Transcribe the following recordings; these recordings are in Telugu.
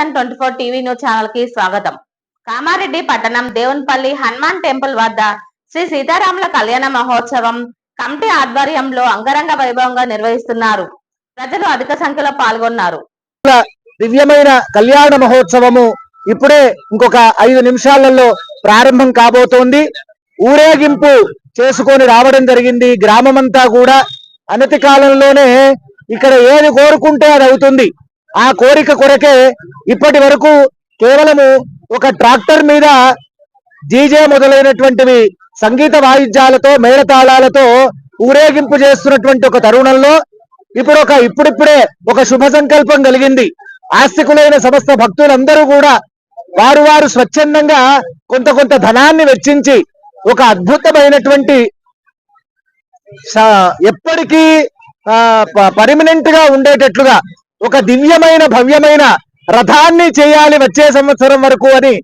Nation twenty four TV news ఛానల్కి స్వాగతం. కామారెడ్డి పట్టణం దేవున్పల్లి హనుమాన్ టెంపుల్ వద్ద శ్రీ సీతారాముల కళ్యాణ మహోత్సవం కమిటీ ఆధ్వర్యంలో అంగరంగ వైభవంగా నిర్వహిస్తున్నారు. ప్రజలు అధిక సంఖ్యలో పాల్గొన్నారు. దివ్యమైన కళ్యాణ మహోత్సవము ఇప్పుడే ఇంకొక ఐదు నిమిషాలలో ప్రారంభం కాబోతోంది. ఊరేగింపు చేసుకొని రావడం జరిగింది. గ్రామమంతా కూడా అనతి కాలంలోనే ఇక్కడ ఏది కోరుకుంటే అది అవుతుంది. ఆ కోరిక కొరకే ఇప్పటి వరకు కేవలము ఒక ట్రాక్టర్ మీద జీజే మొదలైనటువంటివి సంగీత వాయిద్యాలతో మేళతాళాలతో ఊరేగింపు చేస్తున్నటువంటి ఒక తరుణంలో ఇప్పుడు ఒక ఇప్పుడిప్పుడే ఒక శుభ సంకల్పం కలిగింది. ఆస్తికులైన సమస్త భక్తులందరూ కూడా వారు వారు స్వచ్ఛందంగా కొంత కొంత ధనాన్ని వెచ్చించి ఒక అద్భుతమైనటువంటి ఎప్పటికీ ఎప్పటికీ పర్మనెంట్గా ఉండేటట్లుగా ఒక దివ్యమైన భవ్యమైన రథాన్ని చేయాలి వచ్చే సంవత్సరం వరకు అని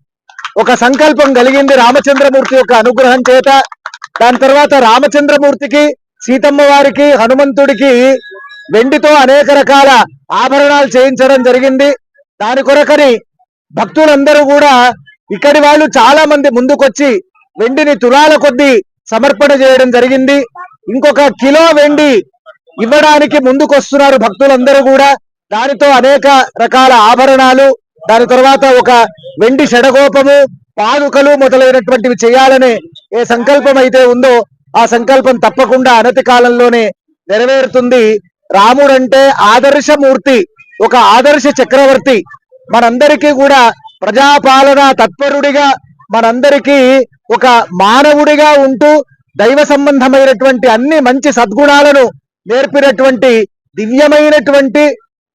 ఒక సంకల్పం కలిగింది రామచంద్రమూర్తి యొక్క అనుగ్రహం చేత. దాని తర్వాత రామచంద్రమూర్తికి సీతమ్మ వారికి హనుమంతుడికి వెండితో అనేక రకాల ఆభరణాలు చేయించడం జరిగింది. దాని కొరకని భక్తులందరూ కూడా ఇక్కడి వాళ్ళు చాలా మంది ముందుకొచ్చి వెండిని తులాల కొద్దీ సమర్పణ చేయడం జరిగింది. ఇంకొక కిలో వెండి ఇవ్వడానికి ముందుకొస్తున్నారు భక్తులందరూ కూడా. దానితో అనేక రకాల ఆభరణాలు దాని తర్వాత ఒక వెండి షడగోపము పాదుకలు మొదలైనటువంటివి చేయాలనే ఏ సంకల్పం అయితే ఉందో ఆ సంకల్పం తప్పకుండా అనతి కాలంలోనే నెరవేరుతుంది. రాముడంటే ఆదర్శమూర్తి ఒక ఆదర్శ చక్రవర్తి. మనందరికీ కూడా ప్రజాపాలన తత్పరుడిగా మనందరికీ ఒక మానవుడిగా ఉంటూ దైవ సంబంధమైనటువంటి అన్ని మంచి సద్గుణాలను నేర్పినటువంటి దివ్యమైనటువంటి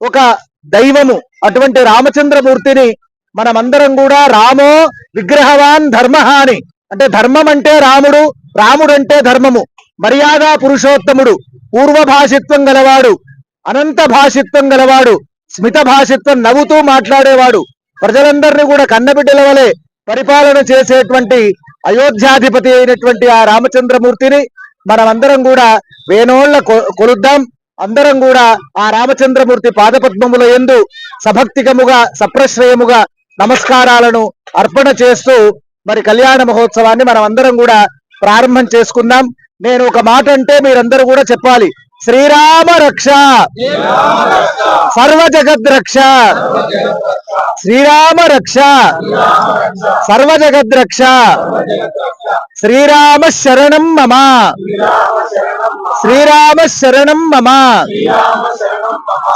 ఒక దైవము అటువంటి రామచంద్రమూర్తిని మనమందరం కూడా రామో విగ్రహవాన్ ధర్మ అని. అంటే ధర్మం అంటే రాముడు రాముడు అంటే ధర్మము. మర్యాద పురుషోత్తముడు పూర్వ భాషిత్వం గలవాడు అనంత భాషిత్వం గలవాడు స్మిత భాషిత్వం నవ్వుతూ మాట్లాడేవాడు. ప్రజలందరినీ కూడా కన్నబిడ్డల వలె పరిపాలన చేసేటువంటి అయోధ్యాధిపతి అయినటువంటి ఆ రామచంద్రమూర్తిని మనమందరం కూడా వేనోళ్ళ కొ- కొలుద్దాం. అందరం కూడా ఆ రామచంద్రమూర్తి పాదపద్మముల ఎందు సభక్తికముగా సప్రశ్రయముగా నమస్కారాలను అర్పణ చేస్తూ మరి కళ్యాణ మహోత్సవాన్ని మనం అందరం కూడా ప్రారంభం చేసుకుందాం. నేను ఒక మాట అంటే మీరందరూ కూడా చెప్పాలి. శ్రీరామ రక్ష సర్వ జగద్ రక్ష శ్రీరామ రక్ష సర్వ జగద్ రక్ష శ్రీరామ శరణం మమ. శ్రీరామ శరణం మమ.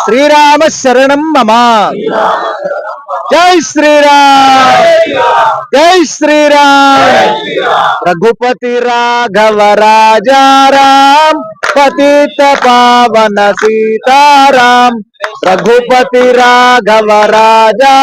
శ్రీరామ శరణం మమ. జై శ్రీరామ్. జై శ్రీరామ్. రఘుపతి రాఘవ రాజారాం. పతిత పావన సీతారాం రఘుపతి రాఘవ రాజా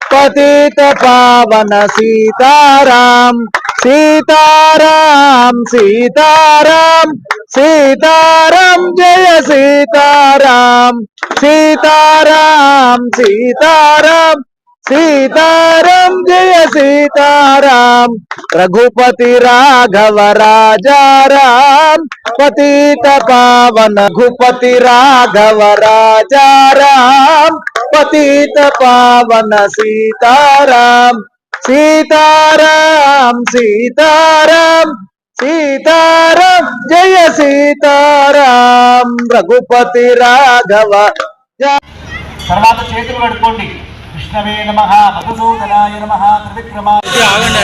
పతిత పావన సీతారాం సీతారాం సీతారాం సీతారాం జయ సీతారాం సీతారాం సీతారాం సీతారాం జయ సీతారాం. రఘుపతి రాఘవ రాజారాం. పతిత పావన రఘుపతి రాఘవ రాజారాం. పతిత పావన సీతారాం. సీతారాం సీతారాం. సీతారాం జయ సీతారాం. రఘుపతి రాఘవ. తర్వాత చేతులు కడుక్కోండి. కృష్ణవే నమ మధుసూదనాయ నమ త్రివిక్రమాయ కళ్యాణం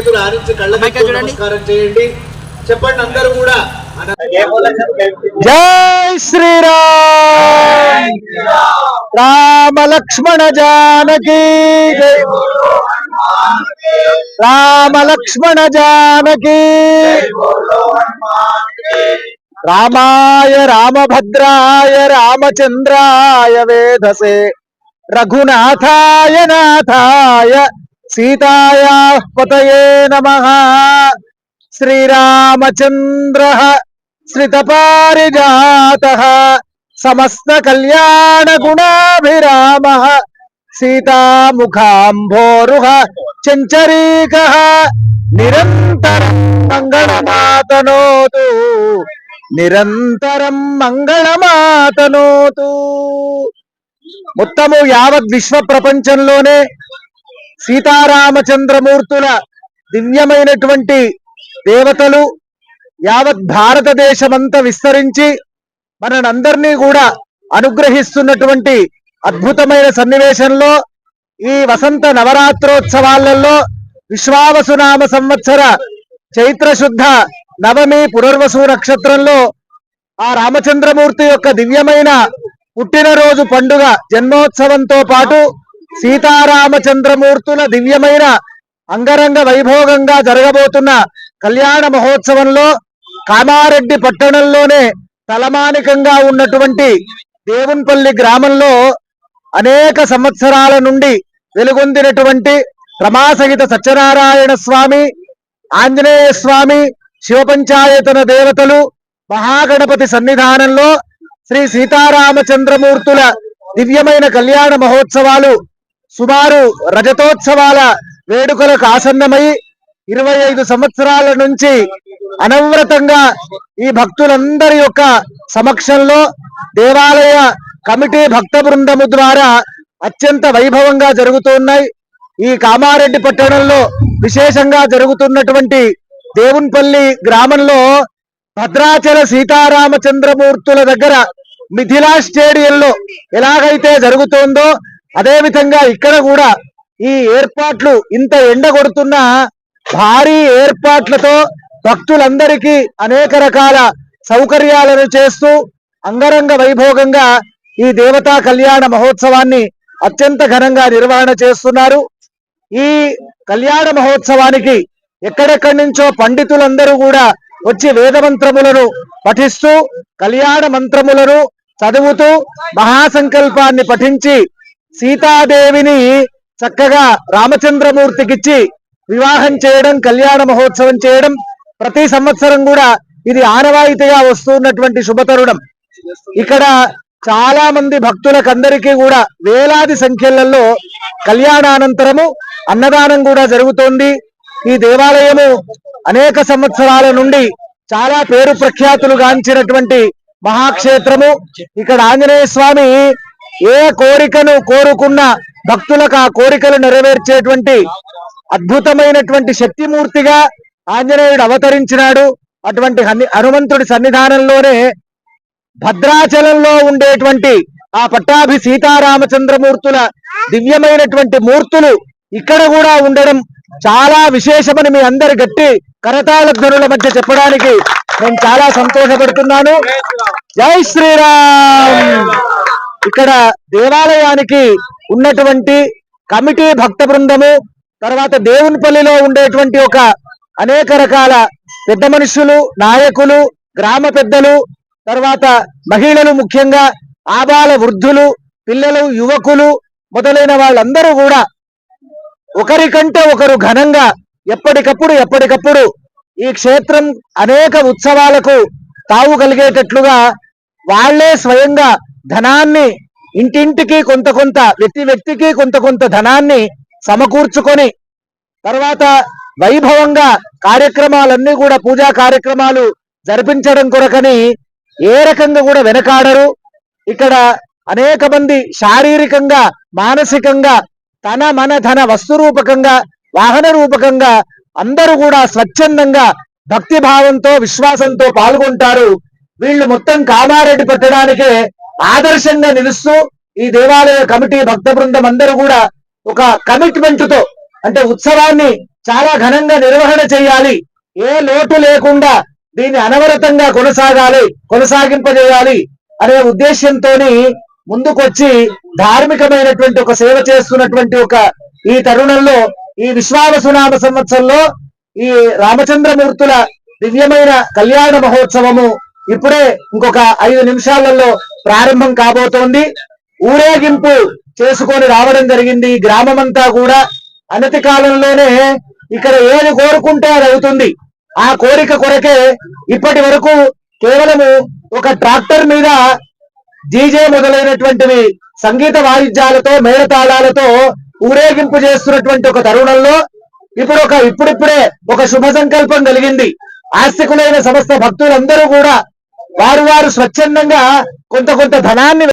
చేతులు ఆనించి కళ్ళకి నమస్కారం చేయండి. చెప్పండి అందరూ కూడా. జై శ్రీరామ్. రామ లక్ష్మణ జానకి జై. రామ లక్ష్మణ జానకి రామాయ రామభద్రాయ రామచంద్రాయ వేధసే రఘునాథాయ నాథాయ సీతాయా పతయే నమ. శ్రీరామచంద్ర శ్రితపారిజాత సమస్త కళ్యాణ గుణాభిరామ సీతాముఖాంభోరుహ చంచరీక. నిరంతరం మంగళమాతనోతు. నిరంతరం మంగళమాతనోతు. మొత్తము యావత్ విశ్వ ప్రపంచంలోనే సీతారామచంద్రమూర్తుల దివ్యమైనటువంటి దేవతలు యావత్ భారతదేశమంతా విస్తరించి మనందరినీ కూడా అనుగ్రహిస్తున్నటువంటి అద్భుతమైన సన్నివేశంలో ఈ వసంత నవరాత్రోత్సవాలలో విశ్వావసునామ సంవత్సర చైత్రశుద్ధ నవమి పునర్వసు నక్షత్రంలో ఆ రామచంద్రమూర్తి యొక్క దివ్యమైన పుట్టినరోజు పండుగ జన్మోత్సవంతో పాటు సీతారామచంద్రమూర్తుల దివ్యమైన అంగరంగ వైభోగంగా జరగబోతున్న కళ్యాణ మహోత్సవంలో కామారెడ్డి పట్టణంలోనే తలమానికంగా ఉన్నటువంటి దేవున్పల్లి గ్రామంలో అనేక సంవత్సరాల నుండి వెలుగొందినటువంటి రమాసహిత సత్యనారాయణ స్వామి ఆంజనేయ స్వామి శివపంచాయతన దేవతలు మహాగణపతి సన్నిధానంలో శ్రీ సీతారామచంద్రమూర్తుల దివ్యమైన కళ్యాణ మహోత్సవాలు సుమారు రజతోత్సవాల వేడుకలకు ఆసన్నమై ఇరవై ఐదు సంవత్సరాల నుంచి అనవ్రతంగా ఈ భక్తులందరి యొక్క సమక్షంలో దేవాలయ కమిటీ భక్త బృందము ద్వారా అత్యంత వైభవంగా జరుగుతున్నాయి ఈ కామారెడ్డి పట్టణంలో విశేషంగా జరుగుతున్నటువంటి దేవున్పల్లి గ్రామంలో భద్రాచల సీతారామచంద్రమూర్తుల దగ్గర మిథిలా స్టేడియంలో ఎలాగైతే జరుగుతోందో అదేవిధంగా ఇక్కడ కూడా ఈ ఏర్పాట్లు ఇంత ఎండ కొడుతున్న భారీ ఏర్పాట్లతో భక్తులందరికీ అనేక రకాల సౌకర్యాలను చేస్తూ అంగరంగ వైభోగంగా ఈ దేవతా కళ్యాణ మహోత్సవాన్ని అత్యంత ఘనంగా నిర్వహణ చేస్తున్నారు. ఈ కళ్యాణ మహోత్సవానికి ఎక్కడెక్కడి నుంచో పండితులందరూ కూడా వచ్చి వేదమంత్రములను పఠిస్తూ కళ్యాణ మంత్రములను చదువుతూ మహాసంకల్పాన్ని పఠించి సీతాదేవిని చక్కగా రామచంద్రమూర్తికిచ్చి వివాహం చేయడం కళ్యాణ మహోత్సవం చేయడం ప్రతి సంవత్సరం కూడా ఇది ఆనవాయితీగా వస్తున్నటువంటి శుభతరుణం. ఇక్కడ చాలా మంది భక్తులకందరికీ కూడా వేలాది సంఖ్యలలో కళ్యాణానంతరము అన్నదానం కూడా జరుగుతోంది. ఈ దేవాలయము అనేక సంవత్సరాల నుండి చాలా పేరు ప్రఖ్యాతులు గాంచినటువంటి మహాక్షేత్రము. ఇక్కడ ఆంజనేయ స్వామి ఏ కోరికను కోరుకున్న భక్తులకు ఆ కోరికలు నెరవేర్చేటువంటి అద్భుతమైనటువంటి శక్తిమూర్తిగా ఆంజనేయుడు అవతరించినాడు. అటువంటి హనుమంతుడి సన్నిధానంలోనే భద్రాచలంలో ఉండేటువంటి ఆ పట్టాభి సీతారామచంద్రమూర్తుల దివ్యమైనటువంటి మూర్తులు ఇక్కడ కూడా ఉండడం చాలా విశేషమని మీ అందరి గట్టి కరతాళ ధ్వనుల మధ్య చెప్పడానికి నేను చాలా సంతోషపడుతున్నాను. జై శ్రీరామ్! ఇక్కడ దేవాలయానికి ఉన్నటువంటి కమిటీ భక్త బృందము తర్వాత దేవునిపల్లిలో ఉండేటువంటి ఒక అనేక రకాల పెద్ద మనుషులు నాయకులు గ్రామ పెద్దలు తర్వాత మహిళలు ముఖ్యంగా ఆబాల వృద్ధులు పిల్లలు యువకులు మొదలైన వాళ్ళందరూ కూడా ఒకరికంటే ఒకరు ఘనంగా ఎప్పటికప్పుడు ఎప్పటికప్పుడు ఈ క్షేత్రం అనేక ఉత్సవాలకు తావు కలిగేటట్లుగా వాళ్ళే స్వయంగా ధనాన్ని ఇంటింటికి కొంత కొంత వ్యక్తి వ్యక్తికి కొంత కొంత ధనాన్ని సమకూర్చుకొని తర్వాత వైభవంగా కార్యక్రమాలన్నీ కూడా పూజా కార్యక్రమాలు జరిపించడం కొరకని ఏ రకంగా కూడా వెనకాడరు. ఇక్కడ అనేక మంది శారీరకంగా మానసికంగా తన మన ధన వస్తు రూపకంగా వాహన రూపకంగా అందరూ కూడా స్వచ్ఛందంగా భక్తి భావంతో విశ్వాసంతో పాల్గొంటారు. వీళ్ళు మొత్తం కామారెడ్డి పెట్టడానికే ఆదర్శంగా నిలుస్తూ ఈ దేవాలయ కమిటీ భక్త బృందం అందరూ కూడా ఒక కమిట్మెంట్తో అంటే ఉత్సవాన్ని చాలా ఘనంగా నిర్వహణ చేయాలి. ఏ లోటు లేకుండా దీన్ని అనవరతంగా కొనసాగాలి కొనసాగింపజేయాలి అనే ఉద్దేశంతో ముందుకొచ్చి ధార్మికమైనటువంటి ఒక సేవ చేస్తున్నటువంటి ఒక ఈ తరుణంలో ఈ విశ్వావసునామ సంవత్సరంలో ఈ రామచంద్రమూర్తుల దివ్యమైన కళ్యాణ మహోత్సవము ఇప్పుడే ఇంకొక ఐదు నిమిషాలలో ప్రారంభం కాబోతోంది. ఊరేగింపు చేసుకొని రావడం జరిగింది. గ్రామమంతా కూడా అనతి కాలంలోనే ఇక్కడ ఏది కోరుకుంటే అది అవుతుంది. ఆ కోరిక కొరకే ఇప్పటి వరకు కేవలము ఒక ట్రాక్టర్ మీద డీజే మొదలైనటువంటివి సంగీత వాయిద్యాలతో మేళతాళాలతో ఊరేగింపు చేస్తున్నటువంటి ఒక తరుణంలో ఇప్పుడు ఒక ఇప్పుడిప్పుడే ఒక శుభ సంకల్పం కలిగింది. ఆస్తికులైన సమస్త భక్తులందరూ కూడా వారు వారు స్వచ్ఛందంగా కొంత కొంత ధనాన్ని